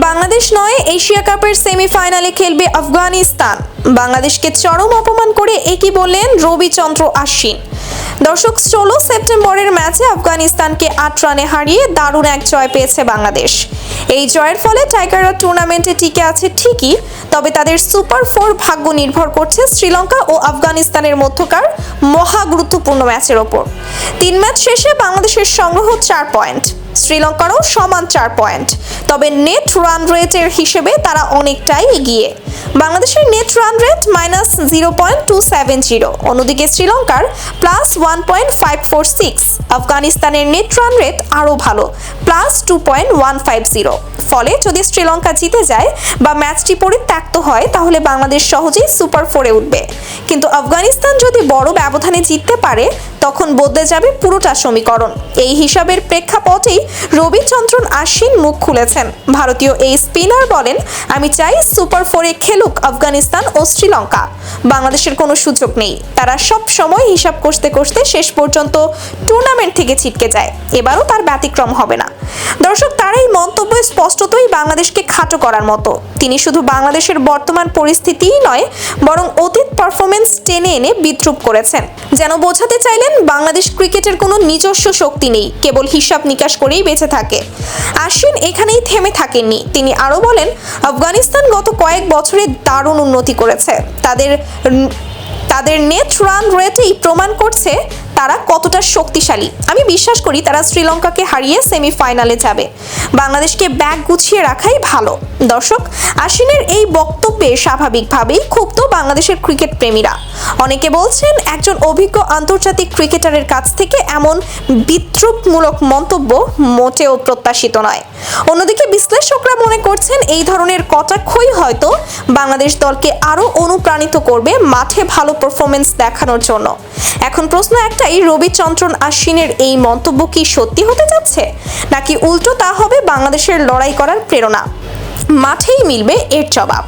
বাংলাদেশ নয় এশিয়া কাপের সেমিফাইনালে খেলবে আফগানিস্তান। বাংলাদেশকে চরম অপমান করে একই বললেন রবিচন্দ্র আশ্বিন? দর্শক, ষোলো সেপ্টেম্বরের ম্যাচে আফগানিস্তানকে আট রানে হারিয়ে দারুণ এক জয় পেয়েছে বাংলাদেশ। এই জয়ের ফলে টাইগাররা টুর্নামেন্টে টিকে আছে ঠিকই, তবে তাদের সুপার ফোর ভাগ্য নির্ভর করছে শ্রীলঙ্কা ও আফগানিস্তানের মধ্যকার মহা গুরুত্বপূর্ণ ম্যাচের ওপর। তিন ম্যাচ শেষে বাংলাদেশের সংগ্রহ চার পয়েন্ট, শ্রীলঙ্কারও সমান চার পয়েন্ট, তবে নেট রান রেটের হিসেবে তারা অনেকটাই এগিয়ে। বাংলাদেশের net run rate minus zero point two seven zero অন্যদিকে শ্রীলঙ্কার plus one point five four six আফগানিস্তানের নেট রান রেট আরও ভালো plus two point one five zero ফলে যদি শ্রীলঙ্কা জিতে যায় বা ম্যাচটি পরিত্যক্ত হয়, তাহলে বাংলাদেশ সহজেই সুপার ফোরে উঠবে। কিন্তু আফগানিস্তান যদি বড় ব্যবধানে জিততে পারে তখন বদলে যাবে পুরোটা সমীকরণ। এই হিসাবের প্রেক্ষাপটেই রবিচন্দ্রন আশ্বিন মুখ খুলেছেন। ভারতীয় এই স্পিনার বলেন, আমি চাই সুপার ফোরে খেলুক আফগানিস্তান ও শ্রীলঙ্কা। বাংলাদেশের কোনো সুযোগ নেই। তারা সব সময় হিসাব কষতে কষতে শেষ পর্যন্ত টুর্নামেন্ট থেকে ছিটকে যায়। এবারও তার ব্যতিক্রম হবে না। দর্শক, তার এই মন্তব্য স্পষ্টতই বাংলাদেশকে খাটো করার মতো। তিনি শুধু বাংলাদেশের বর্তমান পরিস্থিতিই নয়, বরং অতীত পারফরমেন্স টেনে এনে বিদ্রুপ করেছেন। যেন বোঝাতে চাইলেন, বাংলাদেশ ক্রিকেটের কোনো নিজস্ব শক্তি নেই, কেবল হিসাব নিকাশ করেই বেঁচে থাকে। আশ্বিন এখানেই থেমে থাকেননি। তিনি আরও বলেন, আফগানিস্তান গত কয়েক বছরে দারুণ উন্নতি করেছে। তাদের তাদের নেট রান রেটেই প্রমাণ করছে তারা কতটা শক্তিশালী? আমি বিশ্বাস করি তারা শ্রীলঙ্কাকে হারিয়ে সেমিফাইনালে যাবে। বাংলাদেশকে ব্যাগ গুছিয়ে রাখাই ভালো। দর্শক, আশ্বিনের এই বক্তব্যে স্বাভাবিকভাবেই ক্ষুব্ধ বাংলাদেশের ক্রিকেট প্রেমীরা। অনেকে বলছেন, একজন অভিজ্ঞ আন্তর্জাতিক ক্রিকেটারের কাছ থেকে এমন বিদ্রুপমূলক মন্তব্য মোটেও প্রত্যাশিত নয়। অন্যদিকে বিশ্লেষকরা মনে করছেন, এই ধরনের কটাক্ষই হয়তো বাংলাদেশ দলকে আরও অনুপ্রাণিত করবে মাঠে ভালো পারফরমেন্স দেখানোর জন্য। এখন প্রশ্ন একটাই রবিচন্দ্রন আশ্বিনের এই মন্তব্য কি সত্যি হতে যাচ্ছে? নাকি উল্টো তা হবে বাংলাদেশের লড়াই করার প্রেরণা? মাঠেই মিলবে এর জবাব।